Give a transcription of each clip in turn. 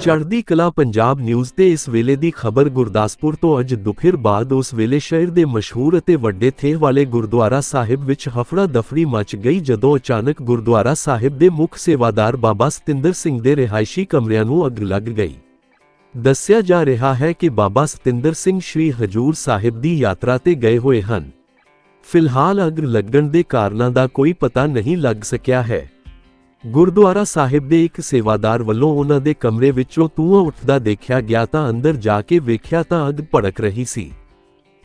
ਚੜ੍ਹਦੀ ਕਲਾ ਪੰਜਾਬ ਨਿਊਜ਼ ਤੇ ਇਸ ਵੇਲੇ ਦੀ ਖਬਰ ਗੁਰਦਾਸਪੁਰ ਤੋਂ ਅੱਜ ਦੁਪਹਿਰ ਬਾਅਦ ਉਸ ਵੇਲੇ ਸ਼ਹਿਰ ਦੇ ਮਸ਼ਹੂਰ ਅਤੇ ਵੱਡੇ ਥੇਹ ਵਾਲੇ ਗੁਰਦੁਆਰਾ ਸਾਹਿਬ ਵਿੱਚ ਹਫੜਾ ਦਫੜੀ ਮਚ ਗਈ ਜਦੋਂ ਅਚਾਨਕ ਗੁਰਦੁਆਰਾ ਸਾਹਿਬ ਦੇ ਮੁੱਖ ਸੇਵਾਦਾਰ ਬਾਬਾ ਸਤਿੰਦਰ ਸਿੰਘ ਦੇ ਰਿਹਾਇਸ਼ੀ ਕਮਰਿਆਂ ਨੂੰ ਅੱਗ ਲੱਗ ਗਈ। ਦੱਸਿਆ ਜਾ ਰਿਹਾ ਹੈ ਕਿ ਬਾਬਾ ਸਤਿੰਦਰ ਸਿੰਘ ਸ਼੍ਰੀ ਹਜੂਰ ਸਾਹਿਬ ਦੀ ਯਾਤਰਾ ਤੇ ਗਏ ਹੋਏ ਹਨ। ਫਿਲਹਾਲ ਅੱਗ ਲੱਗਣ ਦੇ ਕਾਰਨਾਂ ਦਾ ਕੋਈ ਪਤਾ ਨਹੀਂ ਲੱਗ ਸਕਿਆ ਹੈ। ਗੁਰਦੁਆਰਾ ਸਾਹਿਬ ਦੇ ਇੱਕ ਸੇਵਾਦਾਰ ਵੱਲੋਂ ਉਹਨਾਂ ਦੇ ਕਮਰੇ ਵਿੱਚੋਂ ਧੂੰਆਂ ਉੱਠਦਾ ਦੇਖਿਆ ਗਿਆ ਤਾਂ ਅੰਦਰ ਜਾ ਕੇ ਵੇਖਿਆ ਤਾਂ ਅੱਗ ਭੜਕ ਰਹੀ ਸੀ।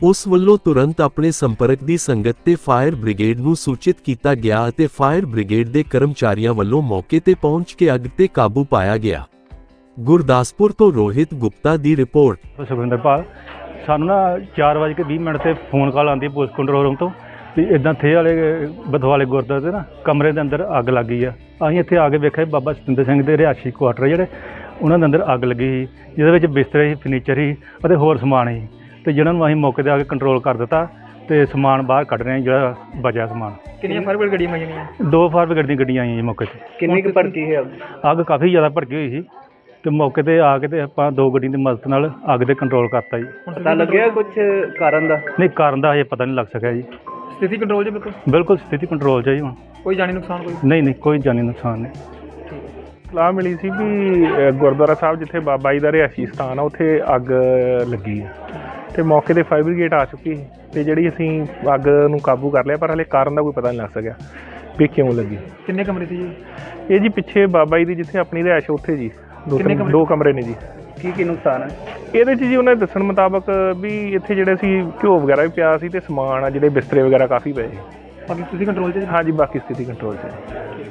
ਉਸ ਵੱਲੋਂ ਤੁਰੰਤ ਆਪਣੇ ਸੰਪਰਕ ਦੀ ਸੰਗਤ ਤੇ ਫਾਇਰ ਬ੍ਰਿਗੇਡ ਨੂੰ ਸੂਚਿਤ ਕੀਤਾ ਗਿਆ ਅਤੇ ਫਾਇਰ ਬ੍ਰਿਗੇਡ ਦੇ ਕਰਮਚਾਰੀਆਂ ਵੱਲੋਂ ਮੌਕੇ ਤੇ ਪਹੁੰਚ ਕੇ ਅੱਗ ਤੇ ਕਾਬੂ ਪਾਇਆ ਗਿਆ। ਗੁਰਦਾਸਪੁਰ ਤੋਂ ਰੋਹਿਤ ਗੁਪਤਾ ਦੀ ਰਿਪੋਰਟ। ਸੁਖਵਿੰਦਰ ਪਾਲ ਸਾਨੂੰ ਨਾ 4:20 ਮਿੰਟ ਤੇ ਫੋਨ ਕਾਲ ਆਉਂਦੀ ਪੁਲਿਸ ਕੰਟਰੋਲ ਰੂਮ ਤੋਂ। ਵੀ ਇਦਾਂ ਥੇ ਵਾਲੇ ਬਦਵਾਲੇ ਗੁਰਦੁਆਰੇ ਤੇ ਨਾ ਕਮਰੇ ਦੇ ਅੰਦਰ ਅੱਗ ਲੱਗੀ ਆ। ਅਸੀਂ ਇੱਥੇ ਆ ਕੇ ਵੇਖਿਆ ਬਾਬਾ ਸਤਿੰਦਰ ਸਿੰਘ ਦੇ ਰਿਹਾਇਸ਼ੀ ਕੁਆਟਰ ਜਿਹੜੇ ਉਹਨਾਂ ਦੇ ਅੰਦਰ ਅੱਗ ਲੱਗੀ ਸੀ ਜਿਹਦੇ ਵਿੱਚ ਬਿਸਤਰੇ ਸੀ ਫਰਨੀਚਰ ਸੀ ਅਤੇ ਹੋਰ ਸਮਾਨ ਸੀ। ਤੇ ਜਿਹਨਾਂ ਨੂੰ ਅਸੀਂ ਮੌਕੇ ਤੇ ਆ ਕੇ ਕੰਟਰੋਲ ਕਰ ਦਿੱਤਾ ਤੇ ਸਮਾਨ ਬਾਹਰ ਕੱਢ ਰਹੇ ਹਾਂ ਜਿਹੜਾ ਬਚਿਆ ਸਮਾਨ। ਕਿੰਨੀਆਂ ਫਾਇਰ ਬ੍ਰਿਗੇਡ ਗੱਡੀਆਂ ਆਈਆਂ? ਦੋ ਫਾਇਰ ਬ੍ਰਿਗੇਡ ਦੀਆਂ ਗੱਡੀਆਂ ਆਈਆਂ ਜੀ ਮੌਕੇ ਤੇ। ਕਿੰਨੀ ਕੁ ਭੜਕੀ ਹੈ ਅੱਗ ਕਾਫੀ ਜ਼ਿਆਦਾ ਭੜਕੀ ਹੋਈ ਸੀ। ਤੇ ਮੌਕੇ ਤੇ ਆ ਕੇ ਤੇ ਆਪਾਂ ਦੋ ਗੱਡੀਆਂ ਦੀ ਮਦਦ ਨਾਲ ਅੱਗ ਤੇ ਕੰਟਰੋਲ ਕਰਤਾ ਜੀ। ਪਤਾ ਲੱਗਿਆ ਕੁਝ ਕਾਰਨ ਦਾ? ਨਹੀਂ ਕਾਰਨ ਦਾ ਹਜੇ ਪਤਾ ਨਹੀਂ ਲੱਗ ਸਕਿਆ ਜੀ। ਸਥਿਤੀ ਕੰਟਰੋਲ 'ਚ ਬਿਲਕੁਲ? ਬਿਲਕੁਲ ਸਥਿਤੀ ਕੰਟਰੋਲ 'ਚ ਹੈ ਜੀ ਹੁਣ। ਕੋਈ ਜਾਨੀ ਨੁਕਸਾਨ ਕੋਈ? ਨਹੀਂ ਨਹੀਂ ਕੋਈ ਜਾਨੀ ਨੁਕਸਾਨ ਨਹੀਂ। ਸਲਾਹ ਮਿਲੀ ਸੀ ਵੀ ਅ, ਗੁਰਦੁਆਰਾ ਸਾਹਿਬ ਜਿੱਥੇ ਬਾਬਾ ਜੀ ਦਾ ਰਿਹਾਇਸ਼ੀ ਸਥਾਨ ਆ ਉੱਥੇ ਅੱਗ ਲੱਗੀ ਆ। ਤੇ ਮੌਕੇ ਤੇ ਫਾਇਰ ਬ੍ਰਿਗੇਡ ਆ ਚੁੱਕੀ ਸੀ। ਤੇ ਜਿਹੜੀ ਅਸੀਂ ਅੱਗ ਨੂੰ ਕਾਬੂ ਕਰ ਲਿਆ ਪਰ ਹਲੇ ਕਾਰਨ ਦਾ ਕੋਈ ਪਤਾ ਨਹੀਂ ਲੱਗ ਸਕਿਆ ਵੀ ਕਿਉਂ ਲੱਗੀ। ਕਿੰਨੇ ਕਮਰੇ ਸੀ ਜੀ? ਇਹ ਜੀ ਪਿੱਛੇ ਬਾਬਾ ਜੀ ਦੀ ਜਿੱਥੇ ਆਪਣੀ ਰਿਹਾਇਸ਼ ਉੱਥੇ ਜੀ। ਕਿੰਨੇ? ਦੋ ਕਮਰੇ ਨੇ ਜੀ। ਕੀ ਕੀ ਨੁਕਸਾਨ ਹੈ? ਇਹਦੇ 'ਚ ਜੀ ਉਹਨਾਂ ਦੇ ਦੱਸਣ ਮੁਤਾਬਕ ਵੀ ਇੱਥੇ ਜਿਹੜੇ ਸੀ ਘਿਓ ਵਗੈਰਾ ਵੀ ਪਿਆ ਸੀ ਤੇ ਸਮਾਨ ਆ ਜਿਹੜੇ ਬਿਸਤਰੇ ਵਗੈਰਾ ਕਾਫੀ ਪਏ ਬਾਕੀ ਤੁਸੀਂ ਕੰਟਰੋਲ 'ਚ? ਹਾਂਜੀ ਬਾਕੀ ਸਥਿਤੀ ਕੰਟਰੋਲ 'ਚ ਹੈ।